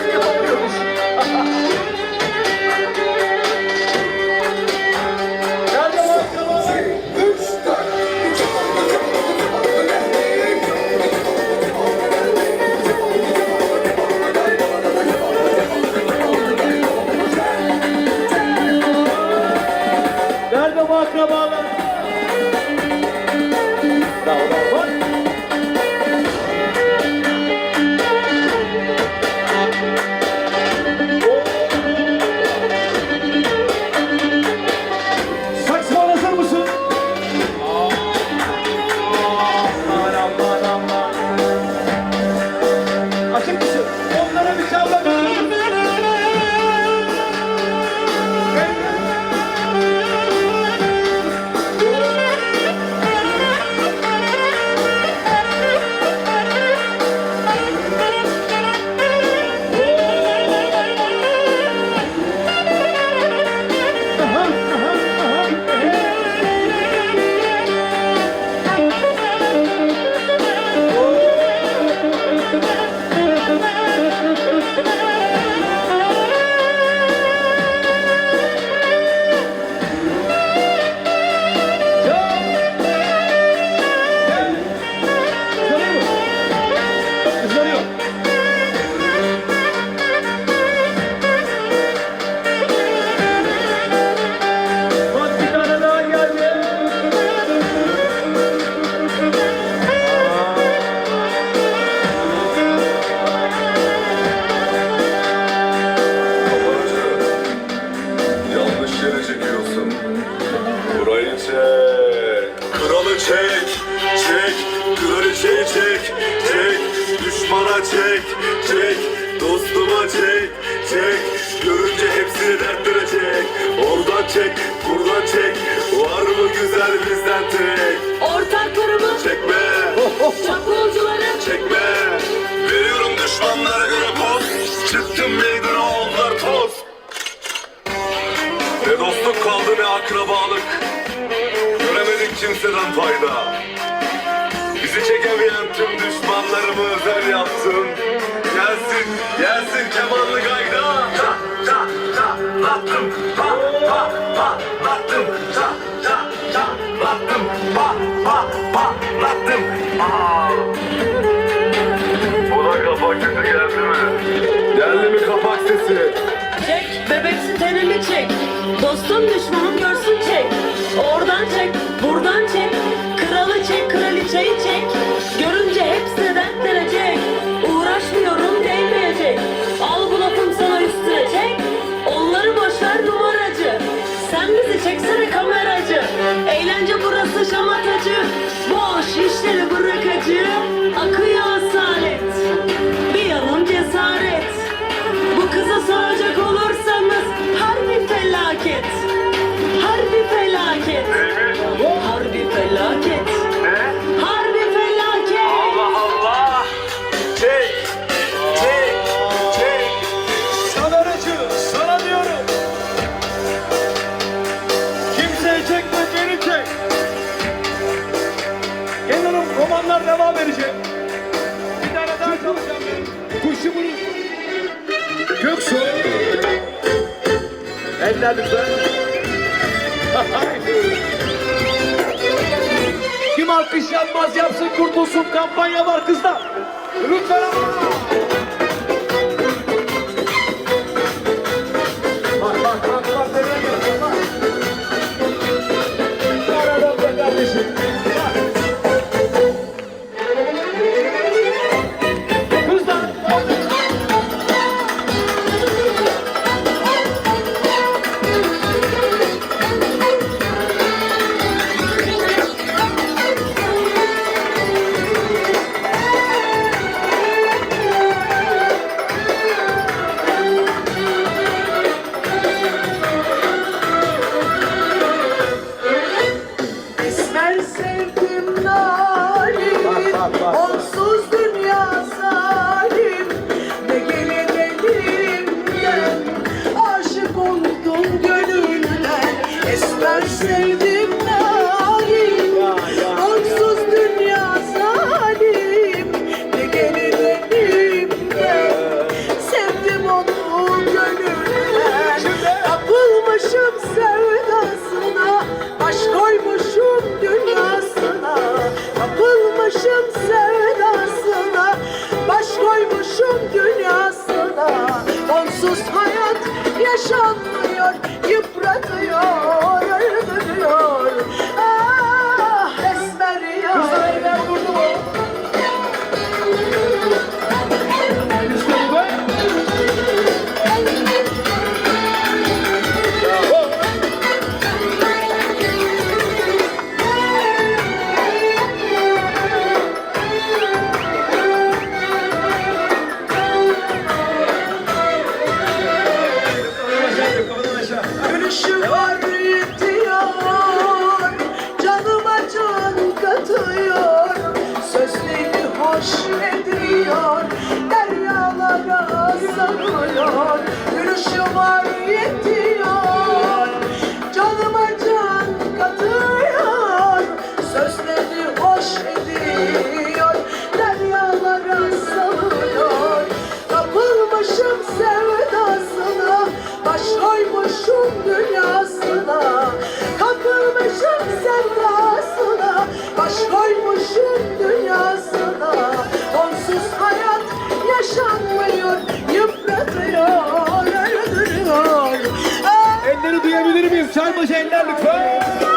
Thank you. çek. Kralı çek Çek. Kraliçeyi çek Çek. Düşmana çek Çek. Dostuma çek Çek. Görünce hepsini dertlere çek. Oradan çek Buradan çek. Var mı güzel bizden tek? Ortaklarımı Çekme. Çakolcuları Çekme. Veriyorum düşmanlara göre poz. Çıktım meydana onlar toz. Ne dostluk kaldı ne akrabalık. Kimseden fayda. Bizi çekemeyen tüm düşmanlarımı özel yaptın. Gelsin, gelsin kemanlı gayda. Ta, ta, ta, lattım, pa, pa, pa, lattım, ta, ta, ta, lattım, pa, pa, pa, lattım. Aa. Bu da kapak sesi geldi mi? Geldi mi kapak sesi? Çek, bebeksi tenimi çek. Dostum düşmanım görsün çek. Oradan çek, buradan çek. Kralı çek, kraliçeyi çek. Görünce hepsi dertlenecek. Uğraşmıyorum değmeyecek. Al bu lafım sana üstüne çek. Onları boşver numaracı. Sen bizi çeksene kameracı. Eğlence burası şamatacı. Boş işleri bırakacı. Göksu. Eller lütfen. Kim alkış yapmaz yapsın kurtulsun kampanya var kızlar. Lütfen sevdim bak. Onsuz Gülüşü var Var mı şeyler lütfen?